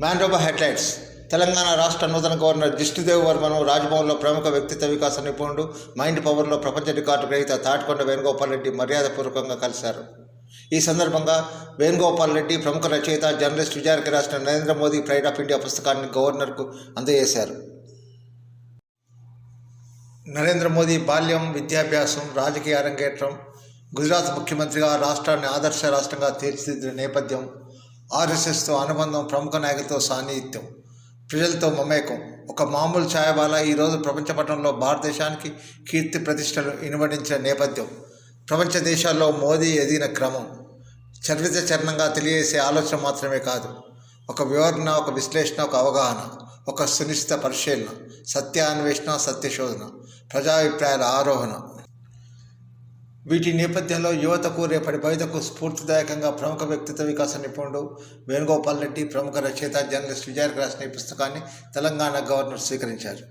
మ్యాండ్రోబా headlights Telangana రాష్ట్ర నూతన governor దిష్టిదేవ్ వర్మను రాజ్భవన్లో ప్రముఖ వ్యక్తిత్వ వికాస నిపుణుడు మైండ్ పవర్లో ప్రపంచ రికార్డు గ్రహీత తాటికొండ వేణుగోపాల్ రెడ్డి మర్యాదపూర్వకంగా కలిశారు. ఈ సందర్భంగా వేణుగోపాల్ రెడ్డి ప్రముఖ రచయిత జర్నలిస్ట్ విజయానికి రాసిన Narendra Modi pride of India పుస్తకాన్ని గవర్నర్కు అందజేశారు. నరేంద్ర మోదీ బాల్యం విద్యాభ్యాసం రాజకీయ అరంగేట్రం గుజరాత్ ముఖ్యమంత్రిగా రాష్ట్రాన్ని ఆదర్శ రాష్ట్రంగా తీర్చిదిద్దిన నేపథ్యం ఆర్ఎస్ఎస్తో అనుబంధం ప్రముఖ నాయకులతో సాన్నిహిత్యం ప్రజలతో మమేకం. ఒక మామూలు ఛాయబాల ఈరోజు ప్రపంచ పటంలో భారతదేశానికి కీర్తి ప్రతిష్టలు ఇనుమడించిన నేపథ్యం. ప్రపంచ దేశాల్లో మోదీ ఎదిగిన క్రమం. చరిత్ర చరణంగా తెలియజేసే ఆలోచన మాత్రమే కాదు. ఒక వివరణ ఒక విశ్లేషణ ఒక అవగాహన ఒక సునిశ్చిత పరిశీలన సత్యాన్వేషణ సత్యశోధన ప్రజాభిప్రాయాల ఆరోహణ వీటి నేపథ్యంలో యువతకు రేపటి భవితకు స్ఫూర్తిదాయకంగా ప్రముఖ వ్యక్తిత్వ వికాస నిపుణుడు వేణుగోపాల్ రెడ్డి ప్రముఖ రచయిత జర్నలిస్ట్ విజయానికి రాసిన ఈ పుస్తకాన్ని తెలంగాణ గవర్నర్ స్వీకరించారు.